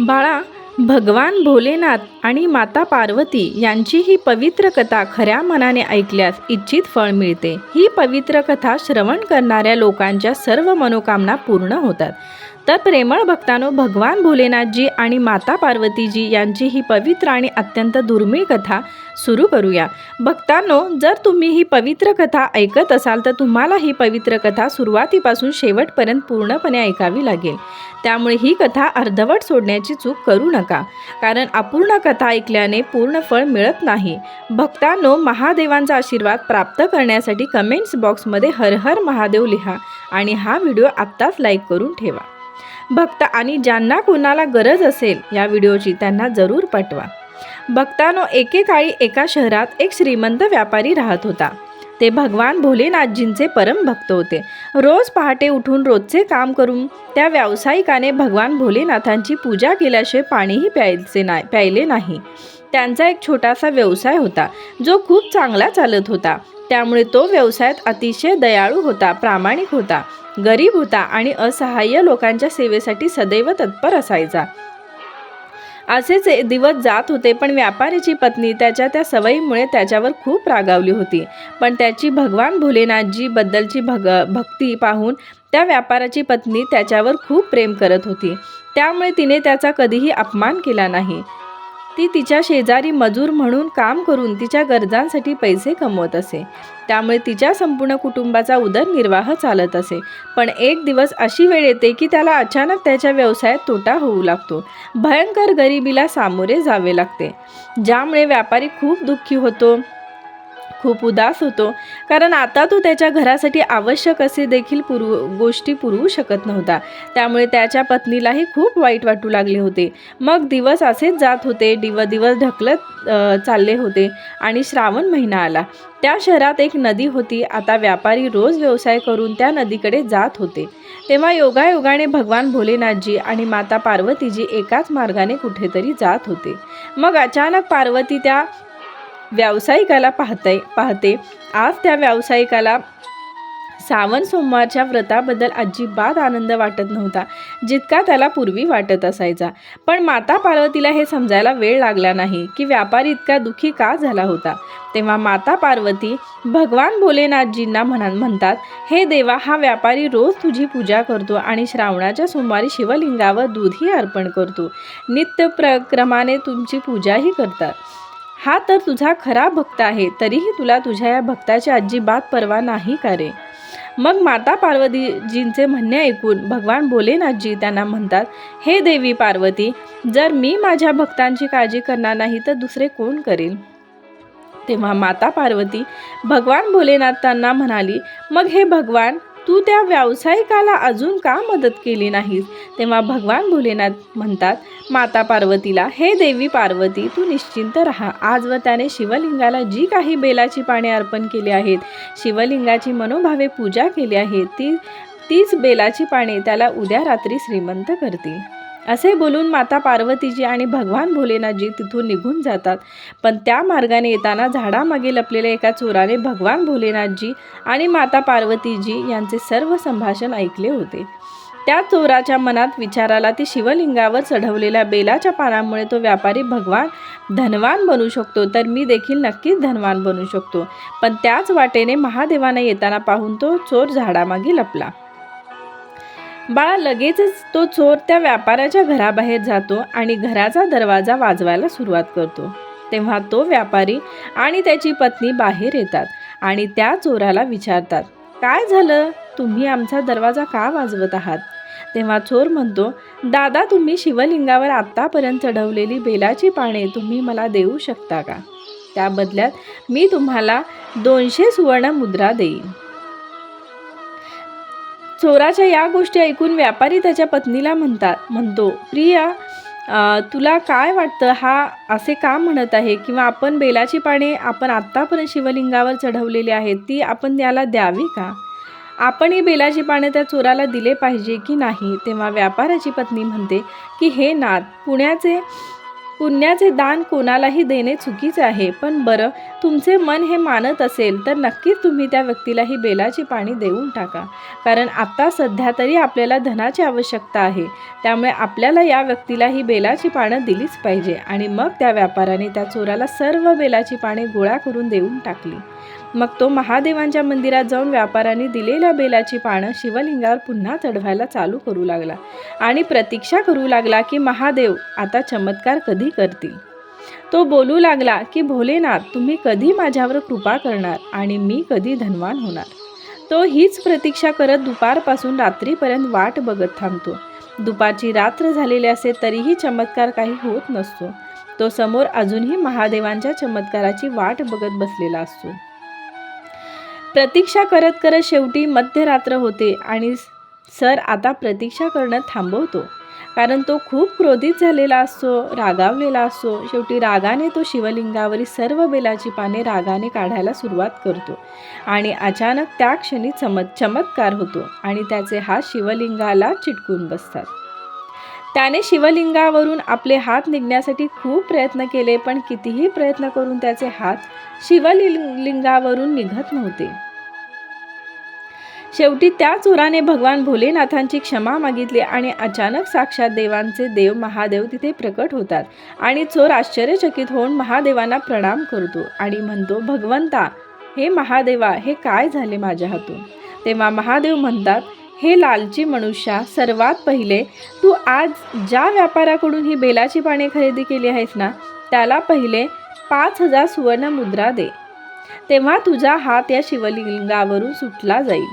बाळा भगवान भोलेनाथ आणि माता पार्वती यांची ही पवित्र कथा खऱ्या मनाने ऐकल्यास इच्छित फळ मिळते. ही पवित्र कथा श्रवण करणाऱ्या लोकांच्या सर्व मनोकामना पूर्ण होतात. तर प्रेमळ भक्तानो भगवान भोलेनाथजी आणि माता पार्वतीजी यांची ही पवित्र आणि अत्यंत दुर्मिळ कथा सुरू करूया. भक्तांनो जर तुम्ही ही पवित्र कथा ऐकत असाल तर तुम्हाला ही पवित्र कथा सुरुवातीपासून शेवटपर्यंत पूर्णपणे ऐकावी लागेल. त्यामुळे ही कथा अर्धवट सोडण्याची चूक करू नका कारण अपूर्ण कथा ऐकल्याने पूर्ण फळ मिळत नाही. भक्तांनो महादेवांचा आशीर्वाद प्राप्त करण्यासाठी कमेंट्स बॉक्समध्ये हर हर महादेव लिहा आणि हा व्हिडिओ आत्ताच लाईक करून ठेवा. भक्त आणि ज्यांना कुणाला गरज असेल या व्हिडिओची त्यांना जरूर पाठवा भक्तानो एकेकाळी एका शहरात एक श्रीमंत व्यापारी राहत होता. ते भगवान भोलेनाथजींचे परम भक्त होते. रोज पहाटे उठून रोजचे काम करून त्या व्यावसायिकाने भगवान भोलेनाथांची पूजा केल्याशिवाय पाणीही प्यायचे नाही प्यायले नाही. त्यांचा एक छोटासा व्यवसाय होता जो खूप चांगला चालत होता. त्यामुळे तो व्यवसायात अतिशय दयाळू होता प्रामाणिक होता गरीब होता आणि असहाय्य लोकांच्या सेवेसाठी सदैव तत्पर असायचा. असेच दिवस जात होते पण व्यापाऱ्याची पत्नी त्याच्या त्या सवयीमुळे त्याच्यावर खूप रागावली होती. पण त्याची भगवान भोलेनाथजीबद्दलची भग भक्ती पाहून त्या व्यापाराची पत्नी त्याच्यावर खूप प्रेम करत होती. त्यामुळे तिने त्याचा कधीही अपमान केला नाही. ती तिच्या शेजारी मजूर म्हणून काम करून तिच्या गरजांसाठी पैसे कमवत असे. त्यामुळे तिच्या संपूर्ण कुटुंबाचा उदरनिर्वाह चालत असे. पण एक दिवस अशी वेळ येते की त्याला अचानक त्याच्या व्यवसायात तोटा होऊ लागतो. भयंकर गरिबीला सामोरे जावे लागते. ज्यामुळे व्यापारी खूप दुःखी होतो. खूप उदास होतो. कारण आता तो त्याच्या घरासाठी आवश्यक असे देखील पुरव गोष्टी पुरवू शकत नव्हता. त्यामुळे त्याच्या पत्नीलाही खूप वाईट वाटू लागले होते. मग दिवस असेच जात होते. दिव दिवस ढकलत चालले होते आणि श्रावण महिना आला. त्या शहरात एक नदी होती. आता व्यापारी रोज व्यवसाय करून त्या नदीकडे जात होते. तेव्हा योगायोगाने भगवान भोलेनाथजी आणि माता पार्वतीजी एकाच मार्गाने कुठेतरी जात होते. मग अचानक पार्वती त्या व्यावसायिकाला पाहते पाहते. आज त्या व्यावसायिकाला सावन सोमवारच्या व्रताबद्दल अजिबात आनंद वाटत नव्हता. जितका त्याला पूर्वी वाटत असायचा. पण माता पार्वतीला हे समजायला वेळ लागला नाही की व्यापारी इतका दुःखी का झाला होता? तेव्हा माता पार्वती भगवान भोलेनाथजींना म्हणा म्हणतात हे देवा हा व्यापारी रोज तुझी पूजा करतो आणि श्रावणाच्या सोमवारी शिवलिंगावर दूधही अर्पण करतो. नित्य प्रक्रमाने तुमची पूजाही करतात. हा तर तुझा खरा भक्त आहे तरीही तुला तुझ्या या भक्ताची अजिबात पर्वा नाही का रे? मग माता पार्वतीजींचे म्हणणे ऐकून भगवान भोलेनाथजी त्यांना म्हणतात हे देवी पार्वती जर मी माझ्या भक्तांची काळजी करणार नाही तर दुसरे कोण करेल? तेव्हा माता पार्वती भगवान भोलेनाथांना म्हणाली मग हे भगवान तू त्या व्यावसायिकाला अजून का मदत केली नाहीस? तेव्हा भगवान भोलेनाथ म्हणतात माता पार्वतीला हे देवी पार्वती तू निश्चिंत राहा. आजवर त्याने शिवलिंगाला जी काही बेलाची पाने अर्पण केली आहेत शिवलिंगाची मनोभावे पूजा केली आहे ती तीच बेलाची पाने त्याला उद्या रात्री श्रीमंत करतील. असे बोलून माता पार्वतीजी आणि भगवान भोलेनाथजी तिथून निघून जातात. पण त्या मार्गाने येताना झाडामागे लपलेल्या एका चोराने भगवान भोलेनाथजी आणि माता पार्वतीजी यांचे सर्व संभाषण ऐकले होते. त्या चोराच्या मनात विचाराला ती शिवलिंगावर चढवलेल्या बेलाच्या पानामुळे तो व्यापारी भगवान धनवान बनू शकतो तर मी देखील नक्कीच धनवान बनू शकतो. पण त्याच वाटेने महादेवाने येताना पाहून तो चोर झाडामागे लपला. बाळा लगेचच तो चोर त्या व्यापाऱ्याच्या घराबाहेर जातो आणि घराचा दरवाजा वाजवायला सुरुवात करतो. तेव्हा तो व्यापारी आणि त्याची पत्नी बाहेर येतात आणि त्या चोराला विचारतात काय झालं? तुम्ही आमचा दरवाजा का वाजवत आहात? तेव्हा चोर म्हणतो दादा तुम्ही शिवलिंगावर आत्तापर्यंत चढवलेली बेलाची पाने तुम्ही मला देऊ शकता का? त्या बदल्यात मी तुम्हाला दोनशे सुवर्ण मुद्रा देईन. चोराच्या या गोष्टी ऐकून व्यापारी त्याच्या पत्नीला म्हणतात म्हणतो प्रिया तुला काय वाटतं? हा असे का म्हणत आहे? किंवा आपण बेलाची पाने आपण आत्तापर्यंत शिवलिंगावर चढवलेली आहेत ती आपण त्याला द्यावी का? आपण ही बेलाची पाने त्या चोराला दिले पाहिजे की नाही? तेव्हा व्यापाराची पत्नी म्हणते की हे नाथ पुण्याचे पुण्याचे दान कोणालाही देणे चुकीचे आहे पण बरं तुमचे मन हे मानत असेल तर नक्कीच तुम्ही त्या व्यक्तीला ही बेलाची पाणी देऊन टाका. कारण आत्ता सध्या तरी आपल्याला धनाची आवश्यकता आहे त्यामुळे आपल्याला या व्यक्तीला ही बेलाची पानं दिलीच पाहिजे. आणि मग त्या व्यापाराने त्या चोराला सर्व बेलाची पाने गोळा करून देऊन टाकली. मग तो महादेवांच्या मंदिरात जाऊन व्यापाऱ्याने दिलेल्या बेलाची पानं शिवलिंगावर पुन्हा चढवायला चालू करू लागला आणि प्रतीक्षा करू लागला की महादेव आता चमत्कार कधी करतील? तो बोलू लागला की भोलेनाथ तुम्ही कधी माझ्यावर कृपा करणार आणि मी कधी धनवान होणार? तो हीच प्रतीक्षा करत दुपारपासून रात्रीपर्यंत वाट बघत थांबतो. दुपारची रात्र झालेली असे तरीही चमत्कार काही होत नसतो. तो समोर अजूनही महादेवांच्या चमत्काराची वाट बघत बसलेला असतो. प्रतीक्षा करत करत शेवटी मध्यरात्र होते आणि सर आता प्रतीक्षा करणं थांबवतो. कारण तो खूप क्रोधित झालेला असतो रागावलेला असतो. शेवटी रागाने तो शिवलिंगावरील सर्व बेलाची पाने रागाने काढायला सुरुवात करतो आणि अचानक त्या क्षणी चमत चमत्कार होतो आणि त्याचे हात शिवलिंगाला चिटकून बसतात. त्याने शिवलिंगावरून आपले हात निघण्यासाठी खूप प्रयत्न केले पण कितीही प्रयत्न करून त्याचे हात शिवलिंगावरून निघत नव्हते. शेवटी त्या चोराने भगवान भोलेनाथांची क्षमा मागितली आणि अचानक साक्षात देवांचे देव महादेव तिथे प्रकट होतात आणि चोर आश्चर्यचकित होऊन महादेवांना प्रणाम करतो आणि म्हणतो भगवंता हे महादेवा हे काय झाले माझ्या हातून? तेव्हा महादेव म्हणतात हे लालची मनुष्या सर्वात पहिले तू आज ज्या व्यापाऱ्याकडून ही बेलाची पाने खरेदी केली आहेस ना त्याला पहिले पाच हजार सुवर्ण मुद्रा दे. तेव्हा तुझा हात या शिवलिंगावरून सुटला जाईल.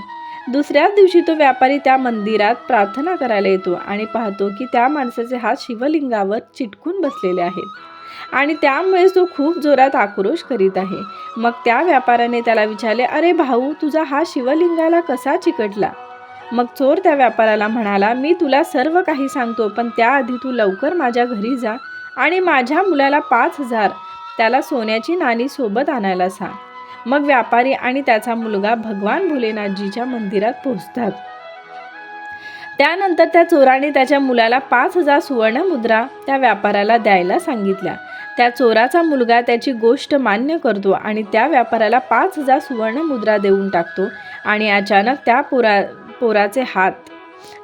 दुसऱ्याच दिवशी तो व्यापारी त्या मंदिरात प्रार्थना करायला येतो आणि पाहतो की त्या माणसाचे हात शिवलिंगावर चिटकून बसलेले आहेत. आणि त्यामुळेच तो खूप जोरात आक्रोश करीत आहे. मग त्या व्यापाऱ्याने त्याला विचारले अरे भाऊ तुझा हा शिवलिंगाला कसा चिकटला? मग चोर त्या व्यापाऱ्याला म्हणाला मी तुला सर्व काही सांगतो पण त्याआधी तू लवकर माझ्या घरी जा आणि माझ्या मुलाला पाच हजार त्याला सोन्याची नाणी सोबत आणायला सांग. मग व्यापारी आणि त्याचा मुलगा भगवान भोलेनाथजीच्या मंदिरात पोहोचतात. त्यानंतर त्या चोराने त्याच्या मुलाला पाच हजार सुवर्ण मुद्रा त्या व्यापाऱ्याला द्यायला सांगितल्या. त्या चोराचा मुलगा त्याची गोष्ट मान्य करतो आणि त्या व्यापाऱ्याला पाच हजार सुवर्ण मुद्रा देऊन टाकतो आणि अचानक त्या पोरा पोराचे हात.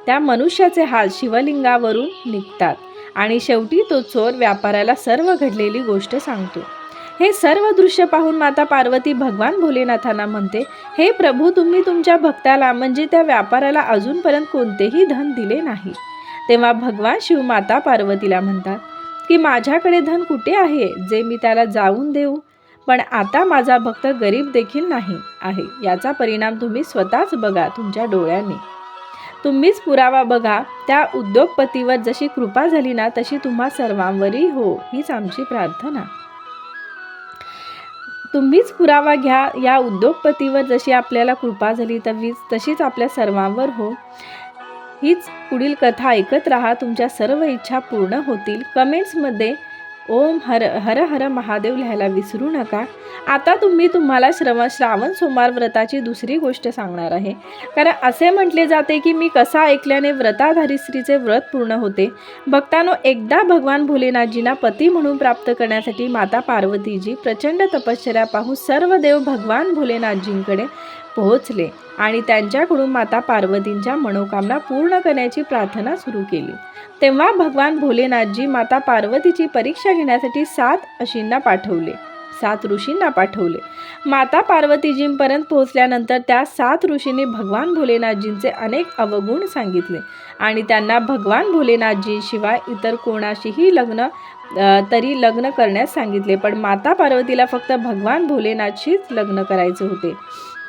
त्या मनुष्याचे हात शिवलिंगावरून निघतात आणि शेवटी तो चोर व्यापाऱ्याला सर्व घडलेली गोष्ट सांगतो. हे सर्व दृश्य पाहून माता पार्वती भगवान भोलेनाथांना म्हणते हे प्रभू तुम्ही तुमच्या भक्ताला म्हणजे त्या व्यापाऱ्याला अजूनपर्यंत कोणतेही धन दिले नाही. तेव्हा भगवान शिव माता पार्वतीला म्हणतात की माझ्याकडे धन कुठे आहे जे मी त्याला जाऊन देऊ? पण आता माझा भक्त गरीब देखील नाही आहे. याचा परिणाम तुम्ही स्वतःच बघा तुमच्या डोळ्यांनी. तुम्हीच पुरावा बघा. त्या उद्योगपतीवर जशी कृपा झाली ना तशी तुम्हा सर्वांवरही हो हीच आमची प्रार्थना. तुम्हीच पुरावा घ्या. या उद्योगपतीवर जशी आपल्याला कृपा झाली तवीच तशीच आपल्या सर्वांवर हो. हीच पुढील कथा ऐकत राहा. तुमच्या सर्व इच्छा पूर्ण होतील. कमेंट्समध्ये ओम हर हर हर महादेव लिहायला विसरू नका. आता तुम्ही तुम्हाला श्रवण श्रावण सोमवार व्रताची दुसरी गोष्ट सांगणार आहे. कारण असे म्हटले जाते की मी कसा ऐकल्याने व्रताधारी स्त्रीचे व्रत पूर्ण होते. भक्तांनो एकदा भगवान भोलेनाथजींना पती म्हणून प्राप्त करण्यासाठी माता पार्वतीजी प्रचंड तपश्चर्या पाहून सर्व देव भगवान भोलेनाथजींकडे पोहोचले आणि त्यांच्याकडून माता पार्वतींच्या मनोकामना पूर्ण करण्याची प्रार्थना सुरू केली. तेव्हा भगवान भोलेनाथजी माता पार्वतीची परीक्षा घेण्यासाठी सात अशींना पाठवले. सात ऋषींना पाठवले. माता पार्वतीजींपर्यंत पोहोचल्यानंतर त्या सात ऋषींनी भगवान भोलेनाथजींचे अनेक अवगुण सांगितले आणि त्यांना भगवान भोलेनाथजीशिवाय इतर कोणाशीही लग्न तरी लग्न करण्यास सांगितले. पण माता पार्वतीला फक्त भगवान भोलेनाथशीच लग्न करायचे होते.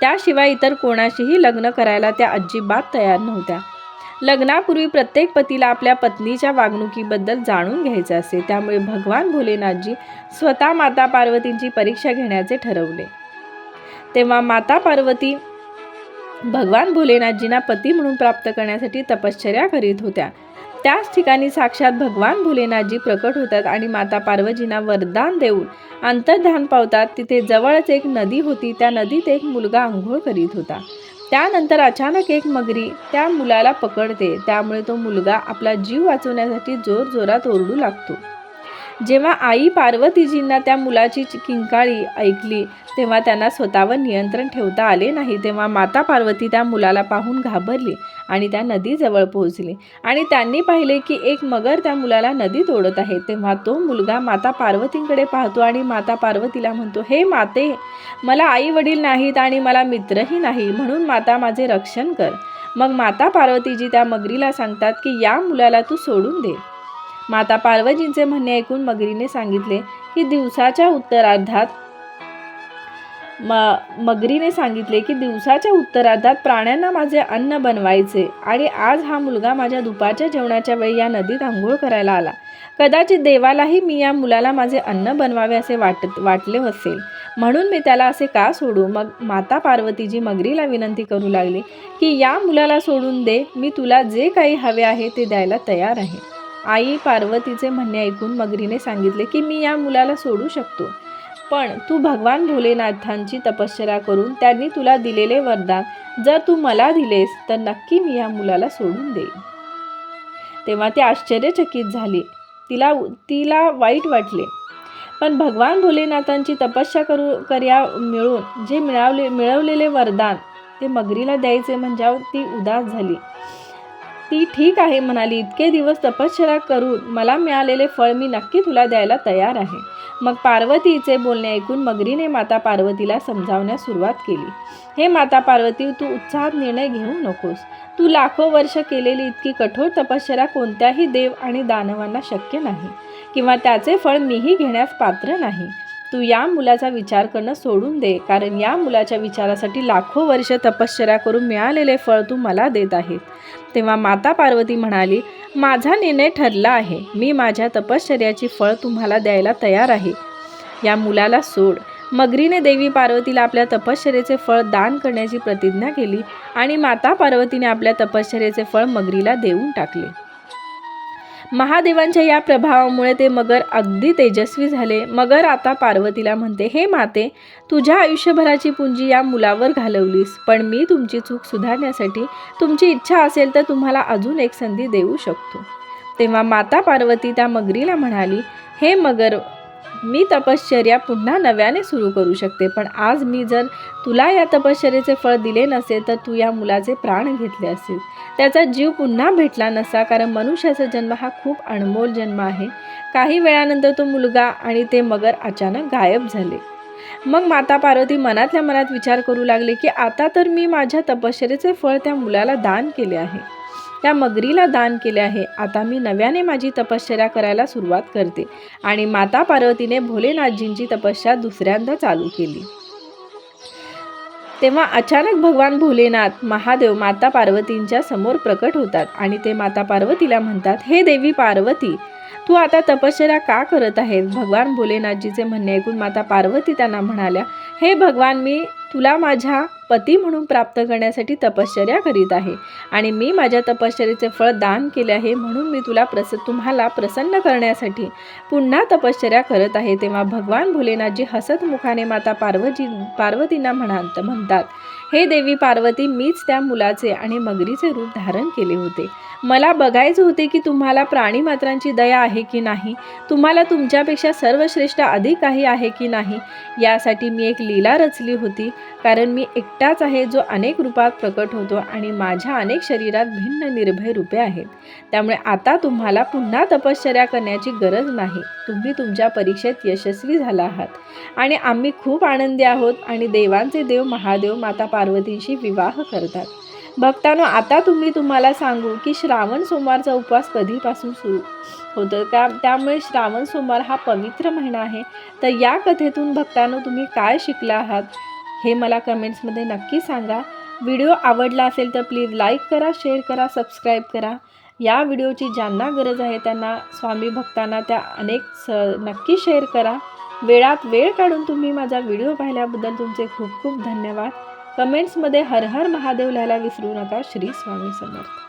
त्याशिवाय इतर कोणाशीही लग्न करायला त्या अजिबात तयार नव्हत्या. लग्नापूर्वी प्रत्येक पतीला आपल्या पत्नीच्या वागणुकीबद्दल जाणून घ्यायचे असे त्यामुळे भगवान भोलेनाथजी स्वतः माता पार्वतींची परीक्षा घेण्याचे ठरवले. तेव्हा माता पार्वती भगवान भोलेनाथजींना पती म्हणून प्राप्त करण्यासाठी तपश्चर्या करीत होत्या. त्याच ठिकाणी साक्षात भगवान भोलेनाथजी प्रकट होतात आणि माता पार्वतींना वरदान देऊन अंतर्धान पावतात. तिथे जवळच एक नदी होती. त्या नदीत एक मुलगा आंघोळ करीत होता. त्यानंतर अचानक एक मगरी त्या मुलाला पकडते. त्यामुळे तो मुलगा आपला जीव वाचवण्यासाठी जोर जोरात ओरडू लागतो. जेव्हा आई पार्वतीजींना त्या मुलाची किंकाळी ऐकली तेव्हा त्यांना स्वतःवर नियंत्रण ठेवता आले नाही. तेव्हा माता पार्वती त्या मुलाला पाहून घाबरली आणि त्या नदीजवळ पोहोचली. आणि त्यांनी पाहिले की एक मगर त्या मुलाला नदीत ओढत आहे. तेव्हा तो मुलगा माता पार्वतींकडे पाहतो आणि माता पार्वतीला म्हणतो हे माते मला आई वडील नाहीत आणि मला मित्रही नाही म्हणून माता माझे रक्षण कर. मग माता पार्वतीजी त्या मगरीला सांगतात की या मुलाला तू सोडून दे. माता पार्वतींचे म्हणणे ऐकून मगरीने सांगितले की दिवसाच्या उत्तरार्धात म मगरीने सांगितले की दिवसाच्या उत्तरार्धात प्राण्यांना माझे अन्न बनवायचे आणि आज हा मुलगा माझ्या दुपारच्या जेवणाच्या वेळी या नदीत आंघोळ करायला आला. कदाचित देवालाही मी या मुलाला माझे अन्न बनवावे असे वाटत वाटले असेल. म्हणून मी त्याला असे का सोडू? मग माता पार्वतीजी मगरीला विनंती करू लागली की या मुलाला सोडून दे. मी तुला जे काही हवे आहे ते द्यायला तयार आहे. आई पार्वतीचे म्हणणे ऐकून मगरीने सांगितले की मी या मुलाला सोडू शकतो. पण तू भगवान भोलेनाथांची तपश्चर्या करून त्यांनी तुला दिलेले वरदान जर तू मला दिलेस तर नक्की मी या मुलाला सोडून देईन. तेव्हा ती आश्चर्यचकित झाली. तिला तिला वाईट वाटले. पण भगवान भोलेनाथांची तपस्या करू कर्या मिळून जे मिळावले मिळवलेले वरदान ते मगरीला द्यायचे म्हणजे ती उदास झाली. ती ठीक आहे म्हणाली इतके दिवस तपश्चर्या करून मला मिळालेले फळ मी नक्की तुला द्यायला तयार आहे. मग पार्वतीचे बोलणे ऐकून मगरीने माता पार्वतीला समजावण्यास सुरुवात केली. हे माता पार्वती तू उत्साहात निर्णय घेऊ नकोस. तू लाखो वर्ष केलेली इतकी कठोर तपश्चर्या कोणत्याही देव आणि दानवांना शक्य नाही किंवा त्याचे फळ मीही घेण्यास पात्र नाही. तू या मुलाचा विचार करणं सोडून दे कारण या मुलाच्या विचारासाठी लाखो वर्ष तपश्चर्या करून मिळालेले फळ तू मला देत आहेस. तेव्हा माता पार्वती म्हणाली माझा निर्णय ठरला आहे. मी माझ्या तपश्चर्याची फळ तुम्हाला द्यायला तयार आहे. या मुलाला सोड. मगरीने देवी पार्वतीला आपल्या तपश्चर्याचे फळ दान करण्याची प्रतिज्ञा केली आणि माता पार्वतीने आपल्या तपश्चर्याचे फळ मगरीला देऊन टाकले. महादेवांच्या या प्रभावामुळे ते मगर अगदी तेजस्वी झाले. मगर आता पार्वतीला म्हणते हे माते तुझ्या आयुष्यभराची पुंजी या मुलावर घालवलीस. पण मी तुमची चूक सुधारण्यासाठी तुमची इच्छा असेल तर तुम्हाला अजून एक संधी देऊ शकतो. तेव्हा माता पार्वती त्या मगरीला म्हणाली हे मगर मी तपश्चर्या पुन्हा नव्याने सुरू करू शकते पण आज मी जर तुला या तपश्चर्याचे फळ दिले नसेल तर तू या मुलाचे प्राण घेतले असेल. त्याचा जीव पुन्हा भेटला नसा कारण मनुष्याचा जन्म हा खूप अनमोल जन्म आहे. काही वेळानंतर तो मुलगा आणि ते मगर अचानक गायब झाले. मग माता पार्वती मनातल्या मनात विचार करू लागले की आता तर मी माझ्या तपश्चर्याचे फळ त्या मुलाला दान केले आहे. त्या मगरीला दान केले आहे. आता मी नव्याने माझी तपश्चर्या करायला सुरुवात करते. आणि माता पार्वतीने भोलेनाथजींची तपस्या दुसऱ्यांदा चालू केली. तेव्हा अचानक भगवान भोलेनाथ महादेव माता पार्वतींच्या समोर प्रकट होतात आणि ते माता पार्वतीला म्हणतात हे देवी पार्वती तू आता तपश्चर्या का करत आहेस? भगवान भोलेनाथजीचे म्हणणे ऐकून माता पार्वती त्यांना म्हणाल्या हे भगवान मी तुला माझ्या पती म्हणून प्राप्त करण्यासाठी तपश्चर्या करीत आहे. आणि मी माझ्या तपश्चर्याचे फळ दान केले आहे म्हणून मी तुला प्रस तुम्हाला प्रसन्न करण्यासाठी पुन्हा तपश्चर्या करत आहे. तेव्हा भगवान भोलेनाथजी हसतमुखाने माता पार्वती पार्वतींना म्हणात म्हणतात हे देवी पार्वती मीच त्या मुलाचे आणि मगरीचे रूप धारण केले होते. मला बघायचे होते की तुम्हाला प्राणीमात्रांची दया आहे की नाही? तुम्हाला तुमच्यापेक्षा सर्वश्रेष्ठ अधिक काही आहे की नाही? यासाठी मी एक लीला रचली होती. कारण मी एकटाच आहे जो अनेक रूपात प्रकट होतो आणि माझ्या अनेक शरीरात भिन्न निर्भय रूपे आहेत. त्यामुळे आता तुम्हाला पुन्हा तपश्चर्या करण्याची गरज नाही. तुम्ही तुमच्या परीक्षेत यशस्वी झाला आहात. आणि आम्ही खूप आनंदी आहोत आणि देवांचे देव महादेव माता पार्वतींशी विवाह करतात. भक्तांनो आता तुम्ही तुम्हाला सांगू की श्रावण सोमवारचा उपवास कधीपासून सुरू होतो? त्या त्यामुळे श्रावण सोमवार हा पवित्र महिना आहे. तर या कथेतून भक्तांनो तुम्ही काय शिकला आहात हे मला कमेंट्समध्ये नक्की सांगा. व्हिडिओ आवडला असेल तर प्लीज लाईक करा शेअर करा सबस्क्राईब करा. या व्हिडिओची ज्यांना गरज आहे त्यांना स्वामी भक्तांना त्या अनेक स नक्की शेअर करा. वेळात वेळ काढून तुम्ही माझा व्हिडिओ पाहिल्याबद्दल तुमचे खूप खूप धन्यवाद. कमेंट्समध्ये हर हर महादेव लिहायला विसरू नका. श्री स्वामी समर्थ.